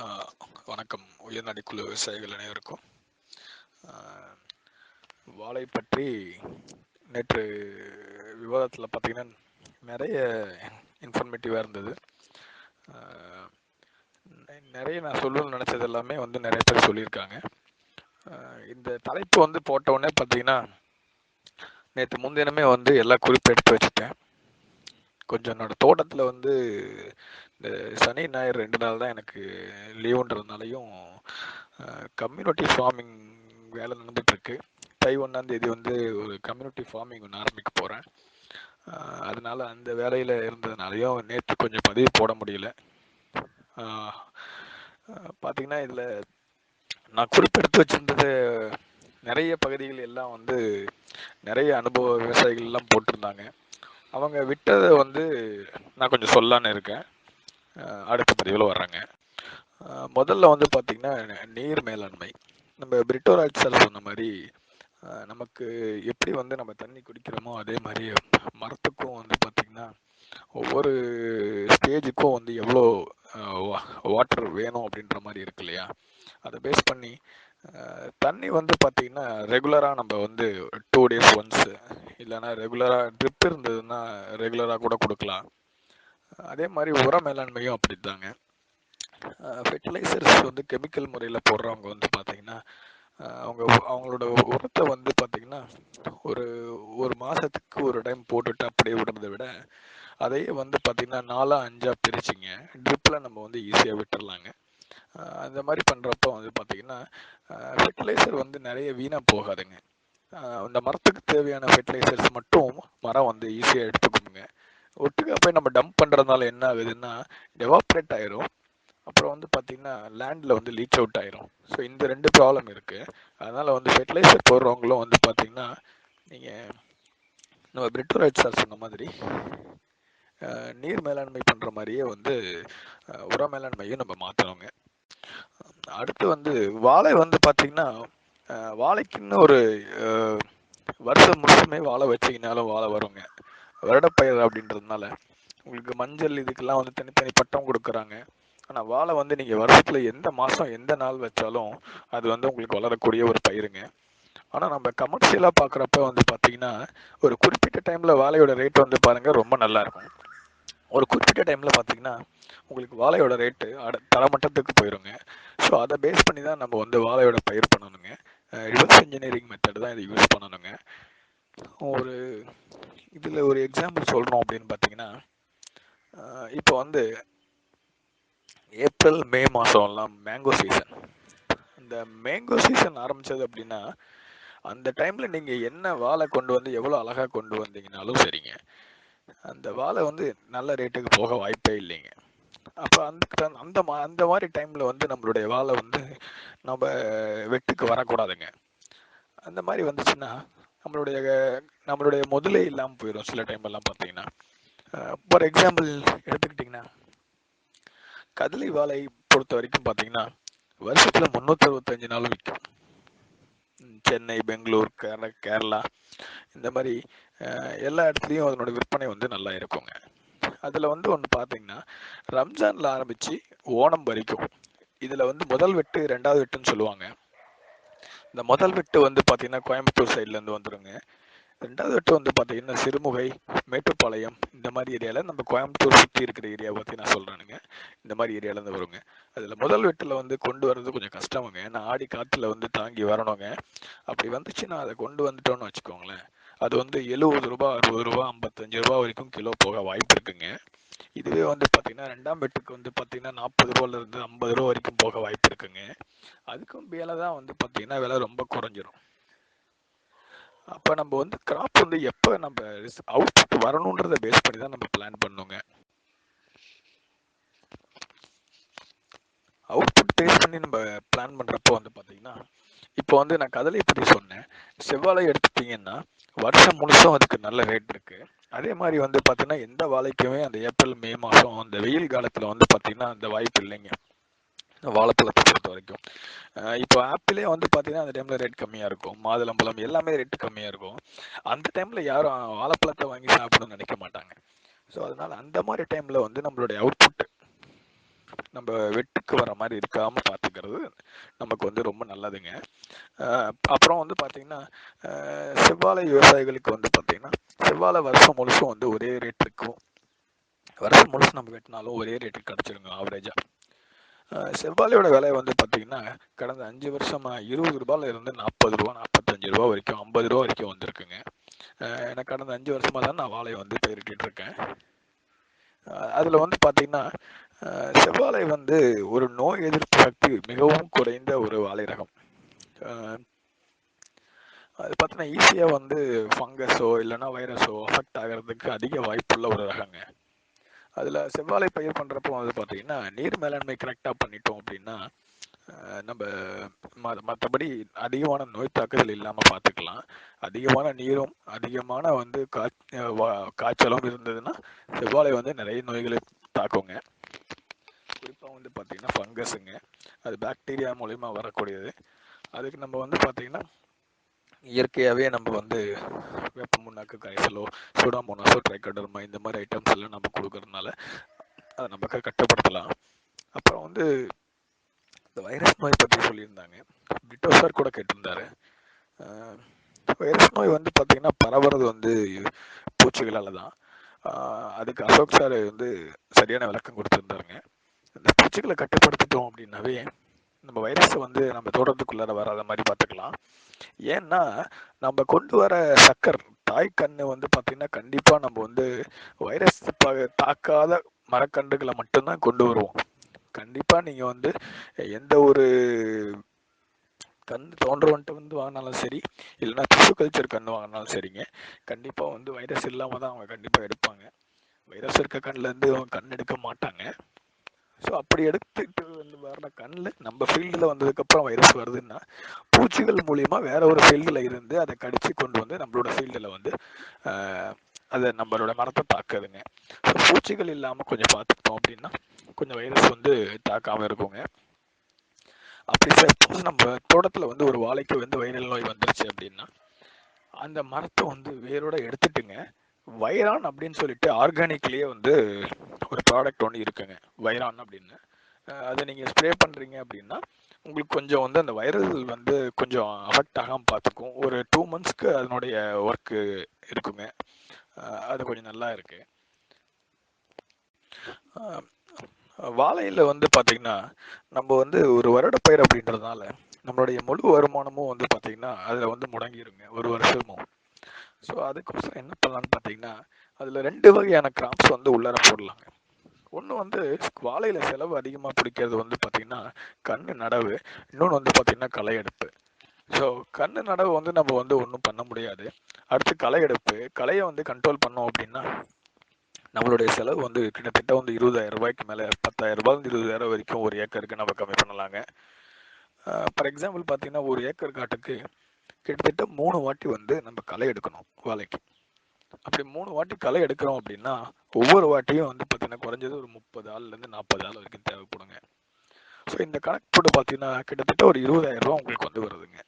வணக்கம். உயர்நடி குழு விவசாயிகள் அனைவருக்கும். வாழை பற்றி நேற்று விவாதத்தில் பார்த்தீங்கன்னா நிறைய இன்ஃபர்மேட்டிவாக இருந்தது. நிறைய நான் சொல்லணும்னு நினச்சது எல்லாமே வந்து நிறைய பேர் சொல்லியிருக்காங்க. இந்த தலைப்பு வந்து போட்டவுடனே பார்த்தீங்கன்னா நேற்று முன்தினமே வந்து எல்லா குறிப்பு எடுத்து வச்சுட்டேன். கொஞ்சம் என்னோட தோட்டத்தில் வந்து இந்த சனி ஞாயிறு ரெண்டு நாள் தான் எனக்கு லீவுன்றதுனாலையும் கம்யூனிட்டி ஃபார்மிங் வேலை நடந்துட்டு இருக்கு தை ஒன்றாம் தேதி வந்து ஒரு கம்யூனிட்டி ஃபார்மிங் ஒன்று ஆரம்பிக்க போகிறேன் அதனால அந்த வேலையில் இருந்ததுனாலையும் நேற்று கொஞ்சம் பதிவு போட முடியல. பார்த்தீங்கன்னா இதில் நான் குறிப்பெடுத்து வச்சிருந்தது நிறைய பகுதிகள் எல்லாம் வந்து நிறைய அனுபவ விவசாயிகள் எல்லாம் போட்டிருந்தாங்க. அவங்க விட்டதை வந்து நான் கொஞ்சம் சொல்லலான்னு இருக்கேன். அடுத்த பதிவில் வர்றாங்க. முதல்ல வந்து பார்த்திங்கன்னா நீர் மேலாண்மை. நம்ம பிரிட்டோராஜ் சார் சொன்ன மாதிரி நமக்கு எப்படி வந்து நம்ம தண்ணி குடிக்கிறோமோ அதே மாதிரி மரத்துக்கும் வந்து பார்த்திங்கன்னா ஒவ்வொரு ஸ்டேஜுக்கும் வந்து எவ்வளோ வாட்டர் வேணும் அப்படின்ற மாதிரி இருக்கு இல்லையா? அதை பேஸ் பண்ணி தண்ணி வந்து பார்த்தீங்கன்னா ரெகுலராக நம்ம வந்து டூ டேஸ் ஒன்ஸு இல்லைன்னா ரெகுலராக ட்ரிப் இருந்ததுன்னா ரெகுலராக கூட கொடுக்கலாம். அதே மாதிரி உர மேலாண்மையும் அப்படித்தாங்க. ஃபெர்டிலைசர்ஸ் வந்து கெமிக்கல் முறையில் போடுறவங்க வந்து பார்த்தீங்கன்னா அவங்க அவங்களோட உரத்தை வந்து பார்த்தீங்கன்னா ஒரு ஒரு மாதத்துக்கு ஒரு டைம் போட்டுட்டு அப்படியே விடுறதை விட அதையே வந்து பார்த்தீங்கன்னா நாலாக அஞ்சாக பிரிச்சிங்க. ட்ரிப்பில் நம்ம வந்து ஈஸியாக விட்டுடலாங்க அந்த மாதிரி பண்ணுறப்போ வந்து பார்த்தீங்கன்னா ஃபெர்டிலைசர் வந்து நிறைய வீணாக போகாதுங்க. அந்த மரத்துக்கு தேவையான ஃபெர்டிலைசர்ஸ் மட்டும் மரம் வந்து ஈஸியாக எடுத்துக்கோங்க. ஒட்டுக்கா போய் நம்ம டம்ப் பண்ணுறதுனால என்ன ஆகுதுன்னா எவாப்ரேட் ஆயிரும். அப்புறம் வந்து பார்த்தீங்கன்னா லேண்டில் வந்து லீச் அவுட் ஆயிரும். ஸோ இந்த ரெண்டு ப்ராப்ளம் இருக்குது அதனால் வந்து ஃபெர்டிலைசர் போடுறவங்களும் வந்து பார்த்தீங்கன்னா நீங்கள் நம்ம பிரிட்டோரைட் சார் சொன்ன மாதிரி நீர் மேலாண்மை பண்ணுற மாதிரியே வந்து உர மேலாண்மையும் நம்ம மாற்றணுங்க அடுத்து வந்து வாழை வந்து பார்த்தீங்கன்னா வாழைக்குன்னு ஒரு வருஷம் முழுசுமே வாழை வச்சிங்கனாலும் வாழை வருங்க. வருடப்பயிர் அப்படின்றதுனால உங்களுக்கு மஞ்சள் இதுக்கெல்லாம் வந்து தனித்தனி பட்டம் கொடுக்குறாங்க. ஆனால் வாழை வந்து நீங்கள் வருஷத்தில் எந்த மாதம் எந்த நாள் வச்சாலும் அது வந்து உங்களுக்கு வளரக்கூடிய ஒரு பயிருங்க. ஆனால் நம்ம கமர்ஷியலாக பார்க்குறப்ப வந்து பார்த்தீங்கன்னா ஒரு குறிப்பிட்ட டைமில் வாழையோட ரேட் வந்து பாருங்கள் ரொம்ப நல்லாயிருக்கும் ஒரு குறிப்பிட்ட டைமில் பார்த்தீங்கன்னா உங்களுக்கு வாழையோட ரேட்டு அட தரமட்டத்துக்கு போயிருங்க. ஸோ அதை பேஸ் பண்ணி தான் நம்ம வந்து வாழையோட பயிர் பண்ணணுங்க. ரிவர்ஸ் இன்ஜினியரிங் மெத்தட் தான் இதை யூஸ் பண்ணணுங்க. ஒரு இதில் ஒரு எக்ஸாம்பிள் சொல்கிறோம் அப்படின்னு பார்த்தீங்கன்னா இப்போ வந்து ஏப்ரல் மே மாதம்லாம் மேங்கோ சீசன் இந்த மேங்கோ சீசன் ஆரம்பிச்சது அப்படின்னா அந்த டைமில் நீங்கள் என்ன வாழை கொண்டு வந்து எவ்வளோ அழகாக கொண்டு வந்தீங்கனாலும் சரிங்க. அந்த வாழை வந்து நல்ல ரேட்டுக்கு போக வாய்ப்பே இல்லைங்க. அப்போ அந்த அந்த மா அந்த மாதிரி டைமில் வந்து நம்மளுடைய வாழை வந்து நம்ம வெட்டுக்கு வரக்கூடாதுங்க. அந்த மாதிரி வந்துச்சுன்னா நம்மளுடைய நம்மளுடைய முதலே இல்லாமல் போயிடும் சில டைம் எல்லாம் பார்த்தீங்கன்னா ஃபார் எக்ஸாம்பிள் எடுத்துக்கிட்டிங்கன்னா கதலி வாழை பொறுத்த வரைக்கும் பார்த்தீங்கன்னா வருஷத்தில் முந்நூற்றி அறுபத்தஞ்சு நாள் விற்கும். சென்னை பெங்களூர் கேரளா கேரளா இந்த மாதிரி எல்லா இடத்துலையும் அதனோட விற்பனை வந்து நல்லா இருக்குங்க. அதில் வந்து ஒன்று பார்த்தீங்கன்னா ரம்ஜானில் ஆரம்பித்து ஓணம் வரைக்கும் இதில் வந்து முதல் வெட்டு ரெண்டாவது வெட்டுன்னு சொல்லுவாங்க. இந்த முதல் வெட்டு வந்து பார்த்தீங்கன்னா கோயம்புத்தூர் சைட்லேருந்து வந்துடுங்க ரெண்டாவது வெட்டு வந்து பார்த்தீங்கன்னா சிறுமுகை மேட்டுப்பாளையம் இந்த மாதிரி ஏரியாவில் நம்ம கோயம்புத்தூர் சுற்றி இருக்கிற ஏரியாவை பற்றி நான் சொல்கிறேனுங்க இந்த மாதிரி ஏரியாலேருந்து வருங்க. அதில் முதல் வெட்டில் வந்து கொண்டு வர்றது கொஞ்சம் கஷ்டமுங்க. ஏன்னா ஆடி காற்றுல வந்து தாங்கி வரணுங்க. அப்படி வந்துச்சுன்னா அதை கொண்டு வந்துட்டோன்னு வச்சுக்கோங்களேன். அது வந்து எழுபது ரூபா அறுபது ரூபா ஐம்பத்தஞ்சு ரூபா வரைக்கும் கிலோ போக வாய்ப்பு இருக்குங்க. இதுவே வந்து பார்த்தீங்கன்னா ரெண்டாம் வெட்டுக்கு வந்து பார்த்தீங்கன்னா நாற்பது ரூபாலேருந்து ஐம்பது ரூபா வரைக்கும் போக வாய்ப்பு இருக்குங்க. அதுக்கும் மேலே தான் வந்து பார்த்தீங்கன்னா விலை ரொம்ப குறைஞ்சிரும். அப்போ நம்ம வந்து கிராப் வந்து எப்போ நம்ம அவுட்புட் வரணுன்றதை பேஸ் பண்ணி தான் நம்ம பிளான் பண்ணுங்க. அவுட்புட் பேஸ் பண்ணி நம்ம பிளான் பண்ணுறப்போ வந்து பார்த்தீங்கன்னா இப்போ வந்து நான் கதலை பற்றி சொன்னேன். செவ்வாழை எடுத்துட்டீங்கன்னா வருஷம் முழுசும் அதுக்கு நல்ல ரேட் இருக்கு. அதே மாதிரி வந்து பார்த்தீங்கன்னா எந்த வாழைக்குமே அந்த ஏப்ரல் மே மாதம் அந்த வெயில் காலத்தில் வந்து பார்த்தீங்கன்னா அந்த வாய்ப்பு இல்லைங்க. வாழைப்பழத்தை பொறுத்த வரைக்கும். இப்போ ஆப்பிளே வந்து பார்த்தீங்கன்னா அந்த டைமில் ரேட் கம்மியாக இருக்கும். மாதுளம்பழம் எல்லாமே ரேட் கம்மியாக இருக்கும். அந்த டைமில் யாரும் வாழைப்பழத்தை வாங்கி சாப்பிடணும்னு நினைக்க மாட்டாங்க. ஸோ அதனால அந்த மாதிரி டைமில் வந்து நம்மளுடைய அவுட்புட் நம்ம வெட்டுக்கு வர மாதிரி இருக்காமல் பார்த்துக்கிறது நமக்கு வந்து ரொம்ப நல்லதுங்க. அப்புறம் வந்து பார்த்திங்கன்னா செவ்வாழை விவசாயிகளுக்கு வந்து பார்த்திங்கன்னா செவ்வாழை வருஷம் முழுசும் வந்து ஒரே ரேட் இருக்கும் வருஷம் முழுசும் நம்ம வெட்டினாலும் ஒரே ரேட்டுக்கு கிடச்சிருங்க ஆவரேஜாக செவ்வாழையோட விலை வந்து பார்த்தீங்கன்னா கடந்த அஞ்சு வருஷமா இருபது ரூபாயில இருந்து நாற்பது ரூபா நாற்பத்தஞ்சு ரூபா வரைக்கும் ஐம்பது ரூபா வரைக்கும் வந்திருக்குங்க. எனக்கு கடந்த அஞ்சு வருஷமா தான் நான் வாழை வந்து பயிரிட்டு இருக்கேன். அதுல வந்து பார்த்தீங்கன்னா செவ்வாழை வந்து ஒரு நோய் எதிர்ப்பு சக்தி மிகவும் குறைந்த ஒரு வாழை ரகம். அது பார்த்தீங்கன்னா ஈஸியாக வந்து ஃபங்கஸோ இல்லைன்னா வைரஸோ அஃபெக்ட் ஆகிறதுக்கு அதிக வாய்ப்புள்ள ஒரு ரகங்க. அதில் செவ்வாழை பயிர் பண்ணுறப்போ வந்து பார்த்தீங்கன்னா நீர் மேலாண்மை கரெக்டாக பண்ணிட்டோம் அப்படின்னா நம்ம ம- மற்றபடி அதிகமான நோய் தாக்குதல் இல்லாமல் பார்த்துக்கலாம் அதிகமான நீரும் அதிகமான வந்து வா- காய்ச்சலும் இருந்ததுன்னா செவ்வாழை வந்து நிறைய நோய்களை தாக்குங்க. குறிப்பாக வந்து பார்த்திங்கன்னா ஃபங்கஸுங்க அது பாக்டீரியா மூலிமா வரக்கூடியது. அதுக்கு நம்ம வந்து பார்த்திங்கன்னா இயற்கையாகவே நம்ம வந்து வேப்ப முன்னாக்கு காய்ச்சலோ சூடாமோனாஸோ ட்ரைகோடர்மா இந்த மாதிரி ஐட்டம்ஸ் எல்லாம் நம்ம கொடுக்கறதுனால அதை நமக்கு கட்டுப்படுத்தலாம். அப்புறம் வந்து இந்த வைரஸ் நோய் பற்றி சொல்லியிருந்தாங்க. பிரிட்டோ சார் கூட கேட்டிருந்தாரு. வைரஸ் நோய் வந்து பார்த்தீங்கன்னா பரவுறது வந்து பூச்சிகளால் தான். அதுக்கு அசோக் சார் வந்து சரியான விளக்கம் கொடுத்துருந்தாருங்க. இந்த பூச்சிகளை கட்டுப்படுத்திட்டோம் அப்படின்னாவே நம்ம வைரஸை வந்து நம்ம தோட்டத்துக்குள்ளார வராத மாதிரி பார்த்துக்கலாம். ஏன்னா நம்ம கொண்டு வர சக்கர் தாய் கண்ணு வந்து பார்த்தீங்கன்னா கண்டிப்பாக நம்ம வந்து வைரஸ் ப- தாக்காத மரக்கன்றுகளை மட்டும்தான் கொண்டு வருவோம். கண்டிப்பாக நீங்கள் வந்து எந்த ஒரு கண் தோன்றவன்ட்டு வந்து வாங்கினாலும் சரி இல்லைன்னா திசு கல்ச்சர் கன்று வாங்கினாலும் சரிங்க கண்டிப்பாக வந்து வைரஸ் இல்லாமல் தான் அவங்க கண்டிப்பாக எடுப்பாங்க. வைரஸ் இருக்க கண்ணுலேருந்து அவங்க கண் எடுக்க மாட்டாங்க. ஸோ அப்படி எடுத்துட்டு வந்து வர்ற கண்ணில் நம்ம ஃபீல்டில் வந்ததுக்கப்புறம் வைரஸ் வருதுன்னா பூச்சிகள் மூலிமா வேற ஒரு ஃபீல்டில் இருந்து அதை கடிச்சு கொண்டு வந்து நம்மளோட ஃபீல்டில் வந்து அதை நம்மளோட மரத்தை தாக்குதுங்க. ஸோ பூச்சிகள் இல்லாமல் கொஞ்சம் பார்த்துக்கிட்டோம் அப்படின்னா கொஞ்சம் வைரஸ் வந்து தாக்காமல் இருக்குங்க. அப்படி சப்போஸ் நம்ம தோட்டத்தில் வந்து ஒரு வாழைக்கு வந்து வைரல் நோய் வந்துருச்சு அப்படின்னா அந்த மரத்தை வந்து வேரோட எடுத்துட்டுங்க வைரான் அப்படின்னு சொல்லிட்டு ஆர்கானிக்லேயே வந்து ஒரு ப்ராடக்ட் ஒன்று இருக்குங்க. வைரான் அப்படின்னு. அதை நீங்கள் ஸ்ப்ரே பண்ணுறீங்க அப்படின்னா உங்களுக்கு கொஞ்சம் வந்து அந்த வைரல் வந்து கொஞ்சம் அஃபெக்ட் ஆகாமல் பார்த்துக்கும். ஒரு டூ மந்த்ஸ்க்கு அதனுடைய ஒர்க்கு இருக்குங்க. அது கொஞ்சம் நல்லா இருக்கு. வாழையில் வந்து பார்த்திங்கன்னா நம்ம வந்து ஒரு வருடப்பயிர் அப்படின்றதுனால நம்மளுடைய முழு வருமானமும் வந்து பார்த்தீங்கன்னா அதில் வந்து முடங்கிருங்க. ஒரு வருஷமும். ஸோ அதுக்கோசரம் என்ன பண்ணலாம்னு பார்த்தீங்கன்னா அதில் ரெண்டு வகையான கிராப்ஸ் வந்து உள்ளார போடலாங்க. ஒன்று வந்து வாழையில் செலவு அதிகமாக பிடிக்கிறது வந்து பார்த்தீங்கன்னா கண் நடவு. இன்னொன்று வந்து பார்த்திங்கன்னா களை எடுப்பு ஸோ கண் நடவு வந்து நம்ம வந்து ஒன்றும் பண்ண முடியாது. அடுத்து களை எடுப்பு களையை வந்து கண்ட்ரோல் பண்ணோம் அப்படின்னா நம்மளுடைய செலவு வந்து கிட்டத்தட்ட வந்து இருபதாயிரம் ரூபாய்க்கு மேலே பத்தாயிரம் ரூபாய் இருபதாயிரம் வரைக்கும் ஒரு ஏக்கருக்கு நம்ம கம்மி பண்ணலாங்க. ஃபார் எக்ஸாம்பிள் பார்த்தீங்கன்னா ஒரு ஏக்கர் காட்டுக்கு கிட்டத்தட்ட மூணு வாட்டி வந்து நம்ம களை எடுக்கணும் வாழைக்கு. அப்படி மூணு வாட்டி களை எடுக்கிறோம் அப்படின்னா ஒவ்வொரு வாட்டியும் வந்து பார்த்தீங்கன்னா குறைஞ்சது ஒரு முப்பது ஆள்லேருந்து நாற்பது ஆள் வரைக்கும் தேவைப்படுங்க. ஸோ இந்த கணக்கு போட்டு பார்த்தீங்கன்னா கிட்டத்தட்ட ஒரு இருபதாயிரம் ரூபா உங்களுக்கு வந்து வருதுங்க.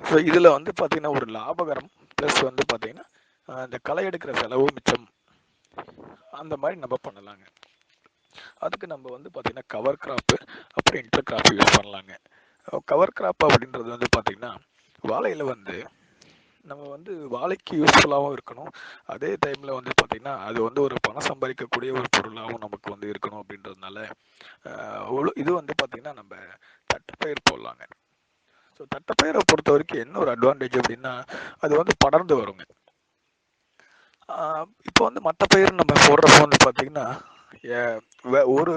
ஸோ இதில் வந்து பார்த்தீங்கன்னா ஒரு லாபகரம் ப்ளஸ் வந்து பார்த்தீங்கன்னா இந்த களை எடுக்கிற செலவு மிச்சம். அந்த மாதிரி நம்ம பண்ணலாங்க. அதுக்கு நம்ம வந்து பார்த்தீங்கன்னா கவர் கிராப்பு அப்புறம் இன்டர் கிராப் யூஸ் பண்ணலாங்க கவர் கிராப் அப்படின்றது வந்து பார்த்தீங்கன்னா வாழையில் வந்து நம்ம வந்து வாழைக்கு யூஸ்ஃபுல்லாகவும் இருக்கணும். அதே டைமில் வந்து பார்த்திங்கன்னா அது வந்து ஒரு பணம் சம்பாதிக்கக்கூடிய ஒரு பொருளாகவும் நமக்கு வந்து இருக்கணும் அப்படின்றதுனால ஆஹ் இது வந்து பார்த்திங்கன்னா நம்ம தட்டைப்பயிர் போடலாங்க. ஸோ தட்டைப்பயிரை பொறுத்த வரைக்கும் என்ன ஒரு அட்வான்டேஜ் அப்படின்னா அது வந்து படர்ந்து வருங்க. இப்போ வந்து மற்ற பயிர் நம்ம போடுறப்ப வந்து பார்த்திங்கன்னா ஒரு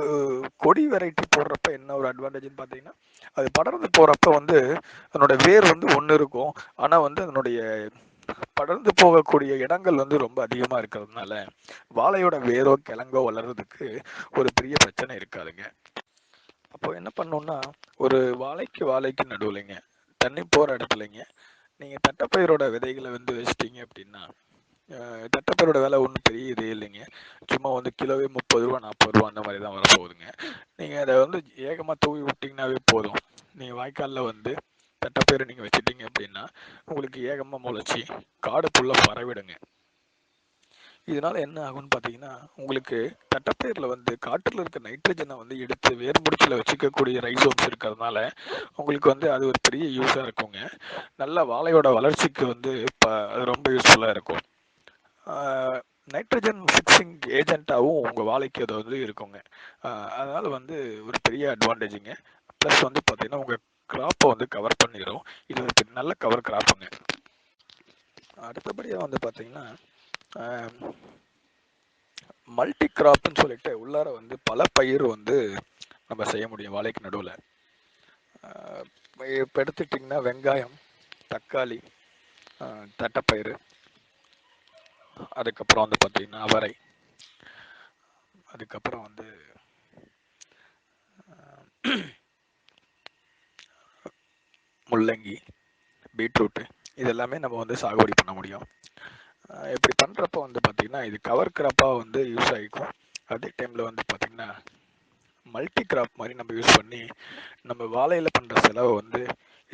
கொடி வெரைட்டி போடுறப்ப என்ன ஒரு அட்வான்டேஜ்னு பார்த்தீங்கன்னா அது படர்ந்து போகிறப்ப வந்து அதனோட வேர் வந்து ஒன்று இருக்கும். ஆனால் வந்து அதனுடைய படர்ந்து போகக்கூடிய இடங்கள் வந்து ரொம்ப அதிகமாக இருக்கிறதுனால வாழையோட வேரோ கிழங்கோ வளர்றதுக்கு ஒரு பெரிய பிரச்சனை இருக்காதுங்க. அப்போ என்ன பண்ணணும்னா ஒரு வாழைக்கு வாழைக்கு நடுவில்ங்க தண்ணி போகிற இடத்துலங்க நீங்கள் தட்டைப்பயிரோட விதைகளை வந்து வச்சிட்டீங்க அப்படின்னா தட்டப்பரோட விலை ஒன்றும் பெரிய இதே இல்லைங்க. சும்மா வந்து கிலோவே முப்பது ரூபா நாற்பது ரூபா அந்த மாதிரி தான் வரப்போகுதுங்க நீங்கள் அதை வந்து ஏகமாக தூவி விட்டிங்கனாவே போதும். நீங்கள் வாய்க்காலில் வந்து தட்டப்பயிரை நீங்கள் வச்சுட்டீங்க அப்படின்னா உங்களுக்கு ஏகமாக முளைச்சி காடு ஃபுல்லாக பரவிடுங்க. இதனால் என்ன ஆகும்னு பார்த்தீங்கன்னா உங்களுக்கு தட்டப்பயிரில் வந்து காற்றில் இருக்க நைட்ரஜனை வந்து எடுத்து வேர்முடிச்சில் வச்சுக்கக்கூடிய ரைசோம்ஸ் இருக்கிறதுனால உங்களுக்கு வந்து அது ஒரு பெரிய யூஸாக இருக்குங்க. நல்ல வாழையோட வளர்ச்சிக்கு வந்து இப்போ அது ரொம்ப யூஸ்ஃபுல்லாக இருக்கும். நைட்ரஜன் ஃபிக்ஸிங் ஏஜென்ட்டாகவும் உங்கள் வாழைக்கு அது வந்து இருக்குங்க அதனால் வந்து ஒரு பெரிய அட்வான்டேஜுங்க ப்ளஸ் வந்து பார்த்தீங்கன்னா உங்கள் கிராப்பை வந்து கவர் பண்ணிடும் இது ஒரு நல்ல கவர் கிராப்புங்க அடுத்தபடியாக வந்து பார்த்தீங்கன்னா மல்டி கிராப்னு சொல்லிட்டு உள்ளார வந்து பல பயிர் வந்து நம்ம செய்ய முடியும் வாழைக்கு நடுவில். இப்போ எடுத்துட்டிங்கன்னா வெங்காயம் தக்காளி தட்டைப்பயிறு. அதுக்கப்புறம் வந்து பார்த்தீங்கன்னா அவரை. அதுக்கப்புறம் வந்து முள்ளங்கி பீட்ரூட்டு இதெல்லாமே நம்ம வந்து சாகுபடி பண்ண முடியும். இப்படி பண்ணுறப்ப வந்து பார்த்திங்கன்னா இது கவர் கிராப்பாக வந்து யூஸ் ஆகிக்கும். அதே டைமில் வந்து பார்த்திங்கன்னா மல்டி கிராப் மாதிரி நம்ம யூஸ் பண்ணி நம்ம வாழையில் பண்ணுற செலவை வந்து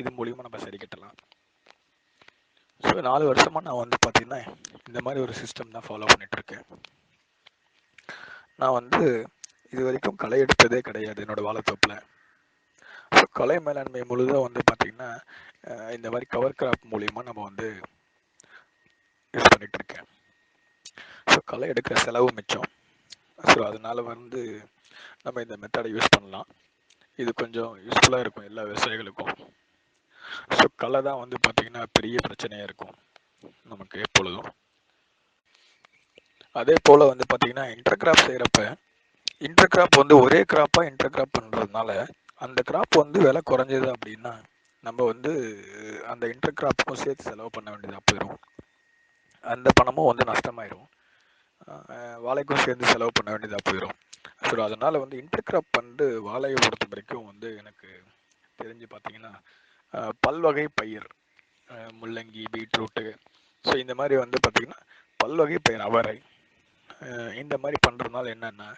இது மூலிமா நம்ம சரி கட்டலாம். இப்போ நாலு வருஷமாக நான் வந்து பார்த்திங்கன்னா இந்த மாதிரி ஒரு சிஸ்டம் தான் ஃபாலோ பண்ணிகிட்ருக்கேன் நான் வந்து இது வரைக்கும் களை எடுத்ததே கிடையாது என்னோட வாழைத்தோப்பில். ஸோ கலை மேலாண்மை முழுதும் வந்து பார்த்திங்கன்னா இந்த மாதிரி கவர் கிராப் மூலிமா நம்ம வந்து யூஸ் பண்ணிட்டு இருக்கேன் ஸோ களை எடுக்கிற செலவு மிச்சம். ஸோ அதனால வந்து நம்ம இந்த மெத்தடை யூஸ் பண்ணலாம். இது கொஞ்சம் யூஸ்ஃபுல்லாக இருக்கும் எல்லா விவசாயிகளுக்கும். ஸோ கலை தான் வந்து பார்த்திங்கன்னா பெரிய பிரச்சனையாக இருக்கும் நமக்கு எப்பொழுதும். அதே போல் வந்து பார்த்திங்கன்னா இன்டர் கிராப் செய்கிறப்ப இன்டர் கிராப் வந்து ஒரே கிராப்பாக இன்டர் கிராப் பண்ணுறதுனால அந்த கிராப் வந்து விலை குறைஞ்சது அப்படின்னா நம்ம வந்து அந்த இன்டர் கிராப்புக்கும் சேர்த்து செலவு பண்ண வேண்டியதாக போயிடும் அந்த பணமும் வந்து நஷ்டமாயிரும். வாழைக்கும் சேர்ந்து செலவு பண்ண வேண்டியதாக போயிடும் ஸோ அதனால் வந்து இன்டர் கிராப் வந்து வாழையை பொறுத்த வரைக்கும் வந்து எனக்கு தெரிஞ்சு பார்த்தீங்கன்னா பல்வகை பயிர் முள்ளங்கி பீட்ரூட்டு. ஸோ இந்த மாதிரி வந்து பார்த்திங்கன்னா பல்வகை பயிர் அவரை. இந்த மாதிரி பண்ணுறதுனால என்னென்னா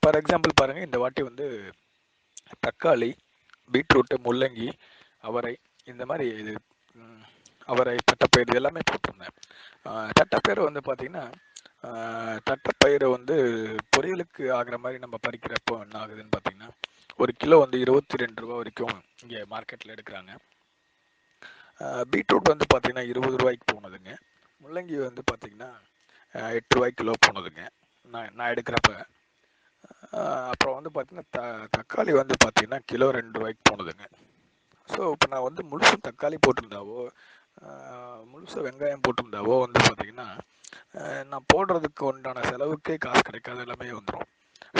ஃபார் எக்ஸாம்பிள் பாருங்கள் இந்த வாட்டி வந்து தக்காளி பீட்ரூட்டு முள்ளங்கி அவரை இந்த மாதிரி இது அவரை தட்டைப்பயிறு இது எல்லாமே போட்டிருந்தேன். ஆஹ் வந்து பார்த்திங்கன்னா ஆஹ் வந்து பொரியலுக்கு ஆகிற மாதிரி நம்ம பறிக்கிறப்போ என்ன ஆகுதுன்னு பார்த்திங்கன்னா ஒரு கிலோ வந்து இருபத்தி ரெண்டு ரூபா வரைக்கும் இங்கே மார்க்கெட்டில் எடுக்கிறாங்க. பீட்ரூட் வந்து பார்த்தீங்கன்னா இருபது ரூபாய்க்கு போனதுங்க. முள்ளங்கி வந்து பார்த்தீங்கன்னா எட்டு ரூபாய்க்கு கிலோ போனதுங்க. நான் நான் எடுக்கிறப்ப. அப்புறம் வந்து பார்த்தீங்கன்னா த தக்காளி வந்து பார்த்தீங்கன்னா கிலோ ரெண்டு ரூபாய்க்கு போனதுங்க. ஸோ இப்போ நான் வந்து முழுசும் தக்காளி போட்டிருந்தாவோ முழுசாக முழுசு வெங்காயம் போட்டிருந்தாவோ வந்து பார்த்தீங்கன்னா நான் போடுறதுக்கு உண்டான செலவுக்கே காசு கிடைக்காத எல்லாமே வந்துடும்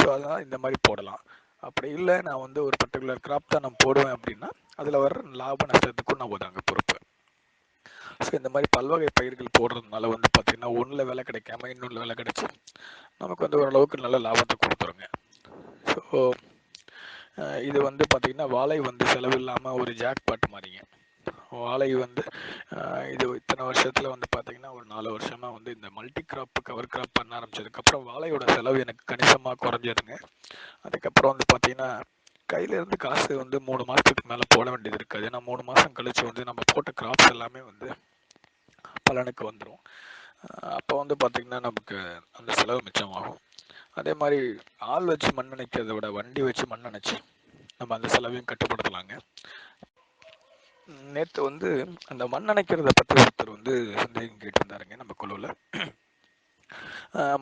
ஸோ அதனால் இந்த மாதிரி போடலாம். அப்படி இல்லை நான் வந்து ஒரு பர்டிகுலர் கிராப் தான் நான் போடுவேன் அப்படின்னா அதில் வர்ற லாப நஷ்டத்துக்கும் நான் தாங்க பொறுப்பு. ஸோ இந்த மாதிரி பல்வகை பயிர்கள் போடுறதுனால வந்து பார்த்திங்கன்னா ஒன்றில் விலை கிடைக்காம இன்னொன்று விலை கிடைச்சி நமக்கு வந்து ஓரளவுக்கு நல்ல லாபத்தை கொடுத்துருங்க. ஸோ இது வந்து பார்த்திங்கன்னா வாழை வந்து செலவில்லாமல் ஒரு ஜாக் பாட்டு மாதிரிங்க. வாழை வந்து இது இத்தனை வருஷத்தில் வந்து பார்த்திங்கன்னா ஒரு நாலு வருஷமாக வந்து இந்த மல்டி கிராப் கவர் கிராப் பண்ண ஆரம்பிச்சதுக்கப்புறம் வாழையோட செலவு எனக்கு கணிசமாக குறைஞ்சிருங்க அதுக்கப்புறம் வந்து பார்த்திங்கன்னா கையிலேருந்து காசு வந்து மூணு மாதத்துக்கு மேலே போட வேண்டியது இருக்காது. ஏன்னா மூணு மாதம் கழிச்சு வந்து நம்ம போட்ட கிராப்ஸ் எல்லாமே வந்து பலனுக்கு வந்துடும் அப்போ வந்து பார்த்திங்கன்னா நமக்கு அந்த செலவு மிச்சமாகும். அதே மாதிரி ஆள் வச்சு மண் நினைக்கிறத விட வண்டி வச்சு மண் அணைச்சி நம்ம அந்த செலவையும் கட்டுப்படுத்தலாங்க. நேற்று வந்து அந்த மண் அணைக்கிறத பற்றி ஒருத்தர் வந்து சந்தேகம் கேட்டிருந்தாருங்க நம்ம குழுவில்.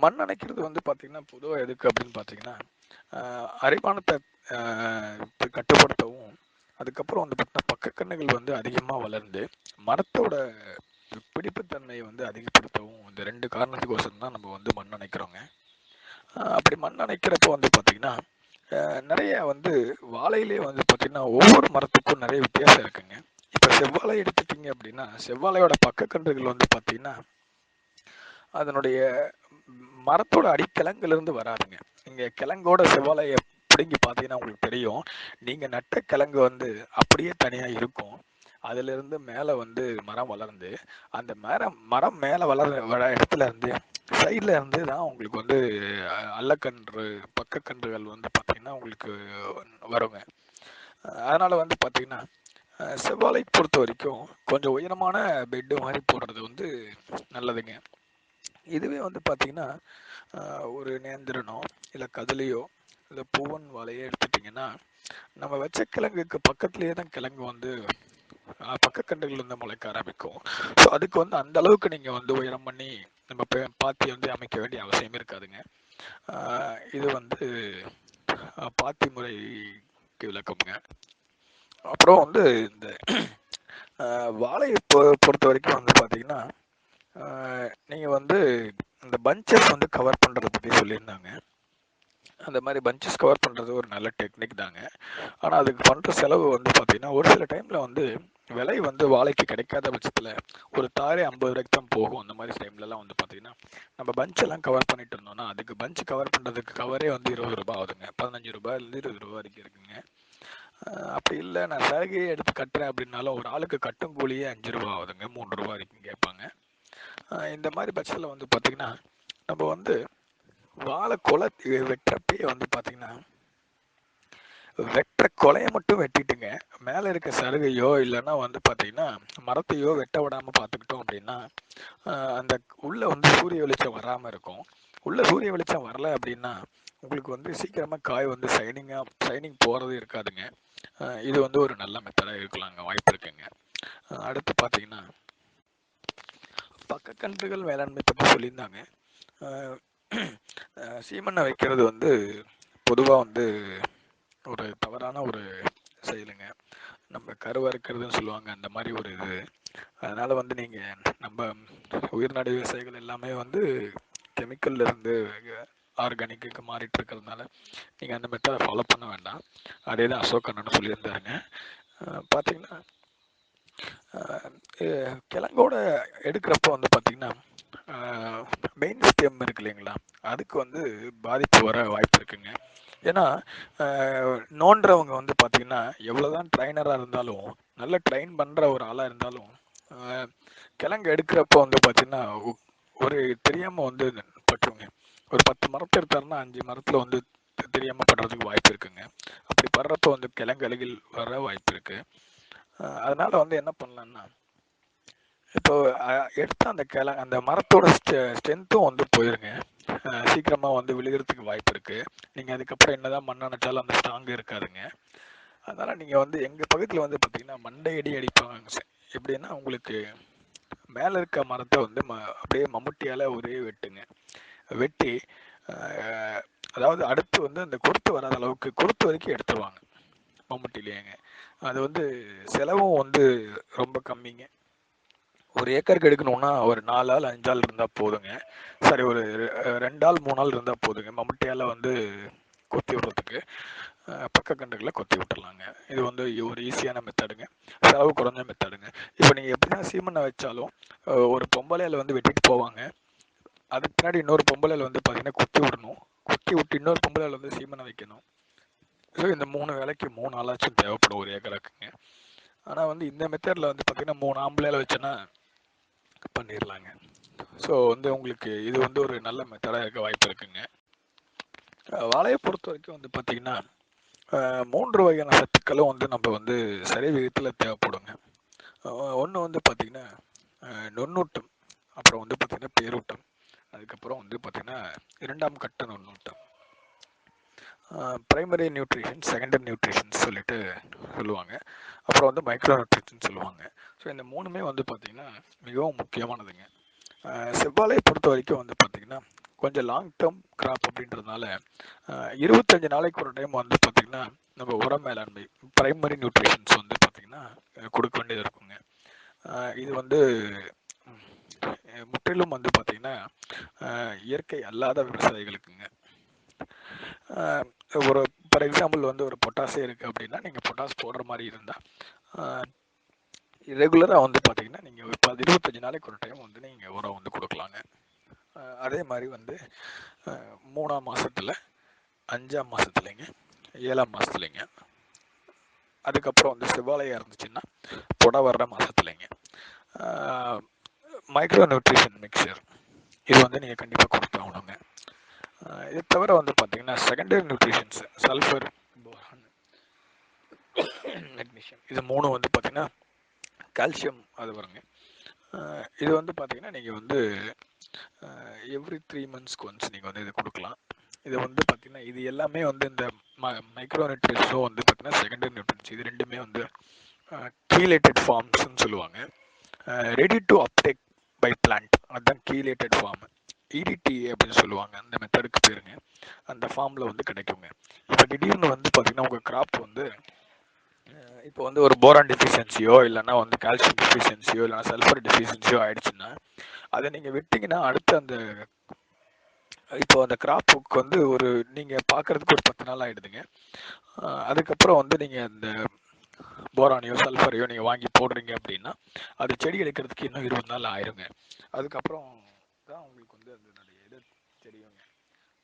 மண் அணைக்கிறது வந்து பார்த்திங்கன்னா பொதுவாக எதுக்கு அப்படின்னு பார்த்தீங்கன்னா அரிமானத்தை கட்டுப்படுத்தவும் அதுக்கப்புறம் வந்து பார்த்தீங்கன்னா பக்கக்கண்ணுகள் வந்து அதிகமாக வளர்ந்து மரத்தோட பிடிப்புத்தன்மையை வந்து அதிகப்படுத்தவும் இந்த ரெண்டு காரணத்துக்கோசரம் தான் நம்ம வந்து மண் அணைக்கிறோங்க. அப்படி மண் அணைக்கிறப்போ வந்து பார்த்திங்கன்னா நிறைய வந்து வாழையிலே வந்து பார்த்திங்கன்னா ஒவ்வொரு மரத்துக்கும் நிறைய வித்தியாசம் இருக்குங்க. இப்போ செவ்வாழை எடுத்துட்டிங்க அப்படின்னா செவ்வாழையோட பக்கக்கன்றுகள் வந்து பார்த்தீங்கன்னா அதனுடைய மரத்தோட அடிக்கிழங்குலேருந்து வராதுங்க. நீங்கள் கிழங்கோட செவ்வாழையை பிடுங்கி பார்த்தீங்கன்னா உங்களுக்கு தெரியும். நீங்கள் நட்ட கிழங்கு வந்து அப்படியே தனியாக இருக்கும். அதிலிருந்து மேலே வந்து மரம் வளர்ந்து அந்த மரம் மரம் மேலே வளர வர இடத்துல இருந்து சைடில் இருந்து தான் உங்களுக்கு வந்து அல்லக்கன்று பக்கக்கன்றுகள் வந்து பார்த்தீங்கன்னா உங்களுக்கு வருங்க. அதனால வந்து பார்த்தீங்கன்னா செவ்வாழை பொறுத்த வரைக்கும் கொஞ்சம் உயரமான பெட்டு மாதிரி போடுறது வந்து நல்லதுங்க. இதுவே வந்து பார்த்தீங்கன்னா ஒரு நேந்திரனோ இல்லை கதிலையோ இல்லை பூவன் வாழையோ எடுத்துட்டிங்கன்னா நம்ம வச்ச கிழங்குக்கு பக்கத்துலேயே தான் கிழங்கு வந்து பக்கக்கண்டுகள் வந்து முளைக்க ஆரம்பிக்கும். ஸோ அதுக்கு வந்து அந்த அளவுக்கு நீங்கள் வந்து உயரம் பண்ணி நம்ம பே- பாத்தி வந்து அமைக்க வேண்டிய அவசியம் இருக்காதுங்க. இது வந்து பாத்தி முறைக்கு விளக்கமுங்க. அப்புறம் வந்து இந்த வாழையை பொ- பொறுத்த வரைக்கும் வந்து பார்த்தீங்கன்னா நீங்கள் வந்து இந்த பஞ்சஸ் வந்து கவர் பண்ணுறத பற்றி சொல்லியிருந்தாங்க. அந்த மாதிரி பஞ்சஸ் கவர் பண்ணுறது ஒரு நல்ல டெக்னிக் தாங்க. ஆனால் அதுக்கு பண்ணுற செலவு வந்து பார்த்தீங்கன்னா ஒரு சில டைமில் வந்து விலை வந்து வாழைக்கு கிடைக்காத பட்சத்தில் ஒரு தாரே ஐம்பது ரூபாய்க்கு தான் போகும். அந்த மாதிரி டைம்லலாம் வந்து பார்த்தீங்கன்னா நம்ம பஞ்செல்லாம் கவர் பண்ணிட்டு இருந்தோம்னா அதுக்கு பஞ்ச் கவர் பண்ணுறதுக்கு கவரே வந்து இருபது ரூபா ஆகுதுங்க. பதினஞ்சு ரூபாயிலேருந்து இருபது ரூபா வரைக்கும் இருக்குங்க. அப்படி இல்லை. நான் சேலரியே எடுத்து கட்டுறேன் அப்படின்னாலும் ஒரு ஆளுக்கு கட்டும் கூலியே அஞ்சு ரூபா ஆகுதுங்க. மூணு ரூபா வரைக்கும் கேட்பாங்க. இந்த மாதிரி பட்சத்தில் வந்து பார்த்தீங்கன்னா நம்ம வந்து வாழை கொலை வெட்டுறப்பே வந்து பார்த்தீங்கன்னா வெட்டுற கொலையை மட்டும் வெட்டிட்டுங்க. மேலே இருக்க சருகையோ இல்லைன்னா வந்து பார்த்தீங்கன்னா மரத்தையோ வெட்ட விடாமல் பார்த்துக்கிட்டோம் அப்படின்னா அந்த உள்ள வந்து சூரிய வெளிச்சம் வராமல் இருக்கும். உள்ள சூரிய வெளிச்சம் வரல அப்படின்னா உங்களுக்கு வந்து சீக்கிரமாக காய் வந்து சைனிங்காக ஷைனிங் போகிறது இருக்காதுங்க. இது வந்து ஒரு நல்ல மெத்தடாக இருக்கலாங்க வாய்ப்பு இருக்குங்க. அடுத்து பார்த்தீங்கன்னா பக்கக்கன்றுகள் வேளாண்மை பற்றி சொல்லியிருந்தாங்க. சீமண்ணை சீமெண்ணை வைக்கிறது வந்து பொதுவாக வந்து ஒரு தவறான ஒரு செயலுங்க. நம்ம கருவறுக்கிறதுன்னு சொல்லுவாங்க. அந்த மாதிரி ஒரு இது. அதனால் வந்து நீங்கள் நம்ம உயிர்நாடி விவசாயிகள் எல்லாமே வந்து கெமிக்கல்ல இருந்து ஆர்கானிக்கு மாறிட்டு இருக்கிறதுனால நீங்கள் அந்த மெத்தடை ஃபாலோ பண்ண வேண்டாம். அதே தான் அசோக் அண்ணன் சொல்லியிருந்தாருங்க. பார்த்தீங்கன்னா கிழங்கோட எடுக்கிறப்போ வந்து பார்த்தீங்கன்னா மெயின் ஸ்டெம் இருக்கு இல்லைங்களா? அதுக்கு வந்து பாதிப்பு வர வாய்ப்பு இருக்குங்க. ஏன்னா நோன்றவங்க நோண்டுறவங்க வந்து பார்த்தீங்கன்னா எவ்வளோதான் ட்ரைனராக இருந்தாலும் நல்ல ட்ரைன் பண்ணுற ஒரு ஆளாக இருந்தாலும் கிழங்கு எடுக்கிறப்போ வந்து பார்த்தீங்கன்னா ஒரு தெரியாமல் வந்து பட்டுருங்க ஒரு பத்து மரத்தை எடுத்தாருன்னா அஞ்சு மரத்தில் வந்து தெ- படுறதுக்கு வாய்ப்பு இருக்குங்க. அப்படி படுறப்போ வந்து கிழங்கு அழுகில் வர வாய்ப்பு இருக்கு. அதனால வந்து என்ன பண்ணலான்னா இப்போ எடுத்த அந்த கிள அந்த மரத்தோட ஸ்ட்ரென்த்தும் வந்து போயிருங்க. சீக்கிரமாக வந்து விழுகிறதுக்கு வாய்ப்பு இருக்கு. நீங்கள் அதுக்கப்புறம் என்னதான் மண் அணைச்சாலும் அந்த ஸ்ட்ராங்கு இருக்காதுங்க. அதனால நீங்கள் வந்து எங்கள் பகுதியில் வந்து பார்த்தீங்கன்னா மண்டையடி அடிப்பாங்க எப்படின்னா உங்களுக்கு மேலே இருக்க மரத்தை வந்து ம- அப்படியே மம்முட்டியால் ஒரே வெட்டுங்க. வெட்டி அதாவது அடுத்து வந்து அந்த குருத்து வராத அளவுக்கு குருத்து வரைக்கும் எடுத்துருவாங்க. மம்முட்டிலேயேங்க அது வந்து செலவும் வந்து ரொம்ப கம்மிங்க. ஒரு ஏக்கருக்கு எடுக்கணும்னா ஒரு நாலு ஆள் அஞ்சு ஆள் இருந்தால் போதுங்க. சரி ஒரு ரெண்டு ஆள் மூணு ஆள் இருந்தால் போதுங்க. மம்முட்டியால் வந்து கொத்தி விடுறதுக்கு பக்க கண்டுகளை கொத்தி விட்டுடலாங்க இது வந்து ஒரு ஈஸியான மெத்தடுங்க செலவு குறைஞ்ச மெத்தடுங்க இப்போ நீங்கள் எப்படி தான் சீமெண்ணை வச்சாலும் ஒரு பொம்பளையில் வந்து வெட்டிட்டு போவாங்க. அதுக்கு பின்னாடி இன்னொரு பொம்பளையில் வந்து பார்த்தீங்கன்னா குத்தி விடணும். குத்தி விட்டு இன்னொரு பொம்பளையில் வந்து சீமனை வைக்கணும். ஸோ இந்த மூணு வேலைக்கு மூணு ஆளாச்சும் தேவைப்படும் ஒரு ஏக்கராக்குங்க ஆனால் வந்து இந்த மெத்தடில் வந்து பார்த்தீங்கன்னா மூணு ஆம்பளையில் வச்சோன்னா பண்ணிடலாங்க ஸோ வந்து உங்களுக்கு இது வந்து ஒரு நல்ல மெத்தடாக இருக்க வாய்ப்பு இருக்குங்க. வாழையை பொறுத்த வரைக்கும் வந்து பார்த்தீங்கன்னா மூன்று வகையான சத்துக்களும் வந்து நம்ம வந்து சரி விகிதத்தில் தேவைப்படுங்க. ஒன்று வந்து பார்த்தீங்கன்னா நுண்ணூட்டம் அப்புறம் வந்து பார்த்தீங்கன்னா பேரூட்டம். அதுக்கப்புறம் வந்து பார்த்திங்கன்னா இரண்டாம் கட்ட நுண்ணூட்டம். ப்ரைமரி நியூட்ரிஷன் செகண்டரி நியூட்ரிஷன் சொல்லிட்டு சொல்லுவாங்க. அப்புறம் வந்து மைக்ரோ நியூட்ரிஷன் சொல்லுவாங்க. ஸோ இந்த மூணுமே வந்து பார்த்திங்கன்னா மிகவும் முக்கியமானதுங்க. அஹ் செவ்வாழையை பொறுத்த வரைக்கும் வந்து பார்த்தீங்கன்னா கொஞ்சம் லாங் டேர்ம் கிராப் அப்படின்றதுனால இருபத்தஞ்சு நாளைக்கு ஒரு டைம் வந்து பார்த்திங்கன்னா நம்ம உர மேலாண்மை ப்ரைமரி நியூட்ரிஷன்ஸ் வந்து பார்த்திங்கன்னா கொடுக்க வேண்டியது இருக்குங்க. இது வந்து முற்றிலும் வந்து பார்த்தீங்கன்னா இயற்கை அல்லாத விவசாயிகளுக்குங்க. ஒரு ஃபார் எக்ஸாம்பிள் வந்து ஒரு பொட்டாசே இருக்குது அப்படின்னா நீங்கள் பொட்டாஸ் போடுற மாதிரி இருந்தால் ரெகுலராக வந்து பார்த்தீங்கன்னா நீங்கள் இப்போ இருபத்தஞ்சி நாளைக்கு ஒரு டைம் வந்து நீங்கள் உரம் வந்து கொடுக்கலாங்க. அதே மாதிரி வந்து மூணாம் மாதத்தில் அஞ்சாம் மாதத்துலேங்க ஏழாம் மாதத்துலேங்க அதுக்கப்புறம் வந்து செவ்வாழையாக இருந்துச்சுன்னா புடை வர்ற மாதத்துலைங்க மைக்ரோ நியூட்ரிஷன் மிக்சர் இது வந்து நீங்கள் கண்டிப்பாக கொடுத்தாகணுங்க இது தவிர வந்து பார்த்தீங்கன்னா secondary nutritions sulphur boron magnesium இது மூணும் வந்து பார்த்தீங்கன்னா கால்சியம் அது வருங்க. இது வந்து பார்த்தீங்கன்னா நீங்கள் வந்து எவ்ரி த்ரீ மந்த்ஸ்க்கு ஒன்ஸ் நீங்கள் வந்து இது கொடுக்கலாம். இது வந்து பார்த்தீங்கன்னா இது எல்லாமே வந்து இந்த மைக்ரோ நியூட்ரிஷோ வந்து பார்த்தீங்கன்னா செகண்டரி நியூட்ரின்ஸ் இது ரெண்டுமே வந்து கீலேட்டட் ஃபார்ம்ஸ்னு சொல்லுவாங்க. Ready to uptake by plant அதுதான் கீலேட்டட் ஃபார்ம் இடிடி அப்படின்னு சொல்லுவாங்க. அந்த மெத்தடுக்கு பேருங்க. அந்த ஃபார்மில் வந்து கிடைக்குங்க. இப்போ திடீர்னு வந்து பார்த்தீங்கன்னா உங்கள் கிராப் வந்து இப்போ வந்து ஒரு போரான் டெஃபிஷியன்சியோ இல்லைன்னா வந்து கால்சியம் டெஃபிஷியன்சியோ இல்லைன்னா சல்ஃபர் டெஃபிஷியன்சியோ ஆயிடுச்சுன்னா அதை நீங்கள் விட்டிங்கன்னா அடுத்து அந்த இப்போ அந்த கிராப்புக்கு வந்து ஒரு நீங்கள் பார்க்கறதுக்கு ஒரு பத்து நாள் ஆகிடுதுங்க அதுக்கப்புறம் வந்து நீங்கள் அந்த போரானையோ சல்ஃபரையோ நீங்கள் வாங்கி போடுறீங்க அப்படின்னா அது செடி எடுக்கிறதுக்கு இன்னும் இருபது நாள் ஆயிருங்க. அதுக்கப்புறம் தான் உங்களுக்கு வந்து அதனுடைய இது தெரியுங்க.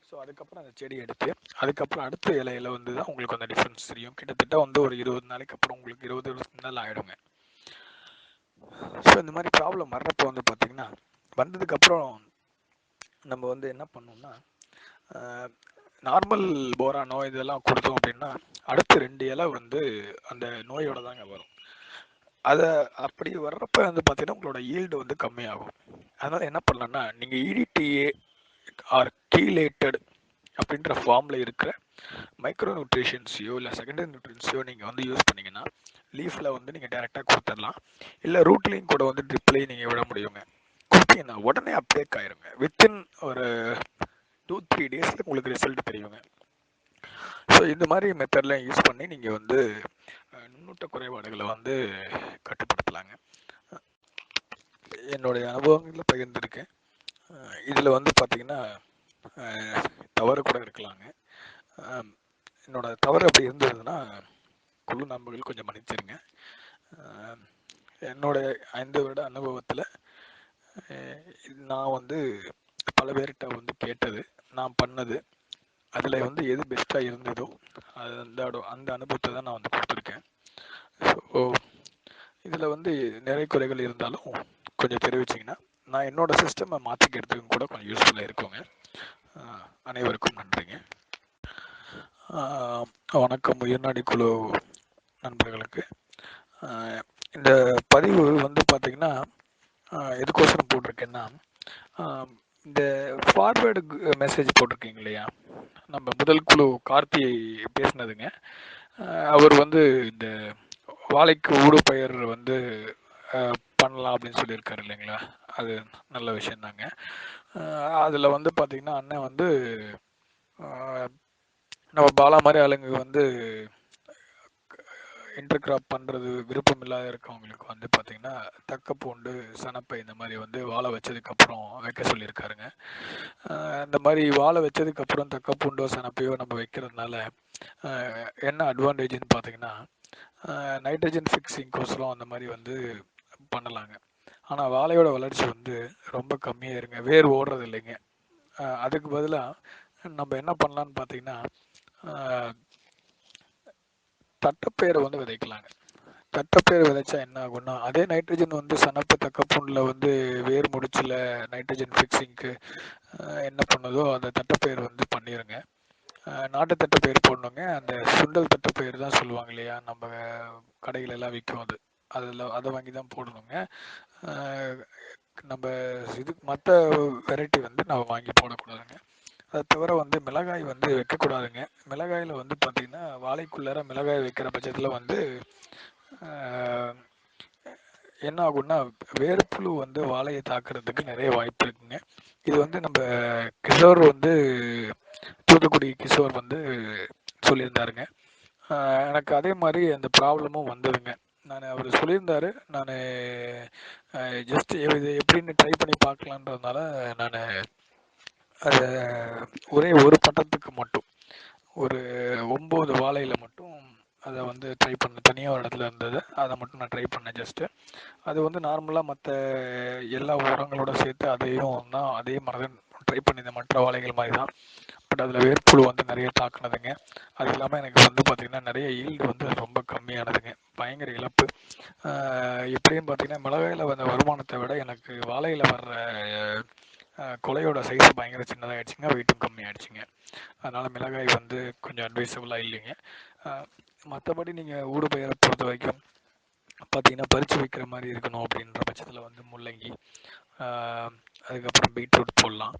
ஸோ அதுக்கப்புறம் அந்த செடி எடுத்து அதுக்கப்புறம் அடுத்த இலையில வந்து தான் உங்களுக்கு அந்த டிஃப்ரென்ஸ் தெரியும். கிட்டத்தட்ட வந்து ஒரு இருபது நாளைக்கு அப்புறம் உங்களுக்கு இருபது இருபத்தி நாள் ஆயிடுங்க. ஸோ இந்த மாதிரி ப்ராப்ளம் வர்றப்போ வந்து பார்த்தீங்கன்னா வந்ததுக்கப்புறம் நம்ம வந்து என்ன பண்ணோம்னா நார்மல் போரா நோய் இதெல்லாம் கொடுத்தோம் அப்படின்னா அடுத்த ரெண்டு இலை வந்து அந்த நோயோட தாங்க வரும். அதை அப்படி வர்றப்ப வந்து பார்த்தீங்கன்னா உங்களோட ஈல்டு வந்து கம்மியாகும். அதனால் என்ன பண்ணலான்னா நீங்கள் இடிடிஏ ஆர் கீலேட்டட் அப்படின்ற ஃபார்மில் இருக்கிற மைக்ரோ நியூட்ரிஷன்ஸையோ இல்லை செகண்டரி நியூட்ரிஷன்ஸையோ நீங்கள் வந்து யூஸ் பண்ணீங்கன்னா லீஃபில் வந்து நீங்கள் டேரெக்டாக கொடுத்துடலாம். இல்லை ரூட்லேயும் கூட வந்து ட்ரிப்லேயும் நீங்கள் விட முடியுங்க. கொடுத்தீங்கன்னா உடனே அப்டேக் ஆயிருங்க வித்தின் ஒரு டூ த்ரீ டேஸில் உங்களுக்கு ரிசல்ட் தெரியுங்க. ஸோ இந்த மாதிரி மெத்தட்லாம் யூஸ் பண்ணி நீங்கள் வந்து நுண்ணூட்ட குறைபாடுகளை வந்து கட்டுப்படுத்தலாங்க. என்னுடைய அனுபவங்களில் பகிர்ந்துருக்கேன். இதில் வந்து பார்த்தீங்கன்னா தவறு கூட இருக்கலாங்க. என்னோட தவறு அப்படி இருந்ததுன்னா குழு நண்பர்கள் கொஞ்சம் மன்னிச்சிருங்க. அஹ், என்னோட ஐந்து வருட அனுபவத்தில் நான் வந்து பல பேர்கிட்ட வந்து கேட்டது நான் பண்ணது அதில் வந்து எது பெஸ்ட்டாக இருந்ததோ அது அந்த அந்த அனுபவத்தை தான் நான் வந்து கொடுத்துருக்கேன். ஸோ இதில் வந்து நிறை குறைகள் இருந்தாலும் கொஞ்சம் தெரிவிச்சிங்கன்னா நான் என்னோட சிஸ்டமை மாற்றிக்கிறதுக்கும் கூட கொஞ்சம் யூஸ்ஃபுல்லாக இருக்குங்க. அனைவருக்கும் நன்றிங்க. வணக்கம். உயர்நாடி குழு நண்பர்களுக்கு. இந்த பதிவு வந்து பார்த்தீங்கன்னா எதுக்கோசரம் போட்டிருக்கேன்னா இந்த ஃபார்வேர்டு மெசேஜ் போட்டிருக்கீங்க இல்லையா நம்ம முதல் குழு கார்த்தியை பேசினதுங்க. அவர் வந்து இந்த வாழைக்கு ஊடுபயிர் வந்து பண்ணலாம் அப்படின்னு சொல்லியிருக்காரு இல்லைங்களா? அது நல்ல விஷயந்தாங்க அதில் வந்து பார்த்தீங்கன்னா அண்ணன் வந்து நம்ம பாலா மாதிரி ஆளுங்க வந்து இன்டர் கிராப் பண்ணுறது விருப்பம் இல்லாத இருக்கவங்களுக்கு வந்து பார்த்திங்கன்னா தக்க பூண்டு சனப்பை இந்த மாதிரி வந்து வாழை வச்சதுக்கப்புறம் வைக்க சொல்லியிருக்காருங்க. இந்த மாதிரி வாழை வச்சதுக்கப்புறம் தக்க பூண்டோ சனப்பையோ நம்ம வைக்கிறதுனால என்ன அட்வான்டேஜ்னு பார்த்தீங்கன்னா நைட்ரஜன் ஃபிக்ஸிங்கோசரம் அந்த மாதிரி வந்து பண்ணலாங்க. ஆனால் வாழையோட வளர்ச்சி வந்து ரொம்ப கம்மியாக இருங்க. வேர் ஓடுறது இல்லைங்க. அதுக்கு பதிலாக நம்ம என்ன பண்ணலான்னு பார்த்தீங்கன்னா தட்டைப்பயிரை வந்து விதைக்கலாங்க. தட்டைப்பயிர் விதைச்சா என்ன ஆகும்னா அதே நைட்ரஜன் வந்து சனப்பு தக்கப்பூண்டில் வந்து வேர் முடிச்சில் நைட்ரஜன் ஃபிக்ஸிங்க்கு என்ன பண்ணுதோ அந்த தட்டைப்பயிர் வந்து பண்ணிடுங்க நாட்டு தட்டைப்பயிர் போடணுங்க. அந்த சுண்டல் தட்டைப்பயிர் தான் சொல்லுவாங்க இல்லையா? நம்ம கடைகளெல்லாம் விற்கும் அது. அதில் அதை வாங்கி தான் போடணுங்க. நம்ம இதுக்கு மற்ற வெரைட்டி வந்து நம்ம வாங்கி போடக்கூடாதுங்க. அதை தவிர வந்து மிளகாய் வந்து வைக்கக்கூடாதுங்க. மிளகாயில் வந்து பார்த்திங்கன்னா வாழைக்குள்ளார மிளகாய் வைக்கிற பட்சத்தில் வந்து என்ன ஆகும்னா வேர்ப்புழு வந்து வாழையை தாக்குறதுக்கு நிறைய வாய்ப்பு இருக்குங்க. இது வந்து நம்ம கிஷோர் வந்து தூத்துக்குடி கிஷோர் வந்து சொல்லியிருந்தாருங்க. எனக்கு அதே மாதிரி அந்த ப்ராப்ளமும் வந்ததுங்க. நான் அவர் சொல்லியிருந்தாரு. நான் ஜஸ்ட் இது எப்படின்னு ட்ரை பண்ணி பார்க்கலான்றதுனால நான் அதை ஒரே ஒரு பட்டத்துக்கு மட்டும். ஒரு ஒம்பது வாழையில் மட்டும் அதை வந்து ட்ரை பண்ண தனியாக ஒரு இடத்துல இருந்தது. அதை மட்டும் நான் ட்ரை பண்ணேன் ஜஸ்ட்டு அது வந்து நார்மலாக மற்ற எல்லா உரங்களோட சேர்த்து அதையும் தான் அதே மாதிரி தான் ட்ரை பண்ணியிருந்தேன். மற்ற வாழைகள் மாதிரி தான் பட் அதில் வேர்ப்புழு வந்து நிறைய தாக்குனதுங்க. அது இல்லாமல் எனக்கு வந்து பார்த்திங்கன்னா நிறைய ஈல்டு வந்து ரொம்ப கம்மியானதுங்க. பயங்கர இழப்பு. எப்படின்னு பார்த்தீங்கன்னா மிளகாயில் வந்த வருமானத்தை விட எனக்கு வாழையில் வர்ற கொலையோட சைஸ் பயங்கர சின்னதாக ஆயிடுச்சுங்க வெயிட்டும் கம்மியாயிடுச்சுங்க. அதனால் மிளகாய் வந்து கொஞ்சம் அட்வைசபிளாக இல்லைங்க. மற்றபடி நீங்கள் ஊடு பயிரை பொறுத்த வரைக்கும் பார்த்தீங்கன்னா பறித்து வைக்கிற மாதிரி இருக்கணும் அப்படின்ற பட்சத்தில் வந்து முள்ளங்கி அதுக்கப்புறம் பீட்ரூட் போடலாம்.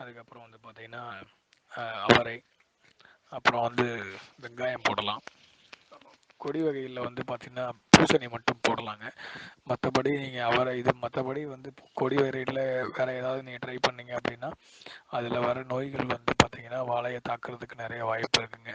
அதுக்கப்புறம் வந்து பார்த்தீங்கன்னா அவரை அப்புறம் வந்து வெங்காயம் போடலாம். கொடி வகையில் வந்து பார்த்தீங்கன்னா பூசணி மட்டும் போடலாங்க. மற்றபடி நீங்கள் அவரை இது மற்றபடி வந்து கொடி வகையில் வேறு ஏதாவது நீங்கள் ட்ரை பண்ணீங்க அப்படின்னா அதில் வர நோய்கள் வந்து பார்த்தீங்கன்னா வாழையை தாக்குறதுக்கு நிறைய வாய்ப்பு இருக்குங்க.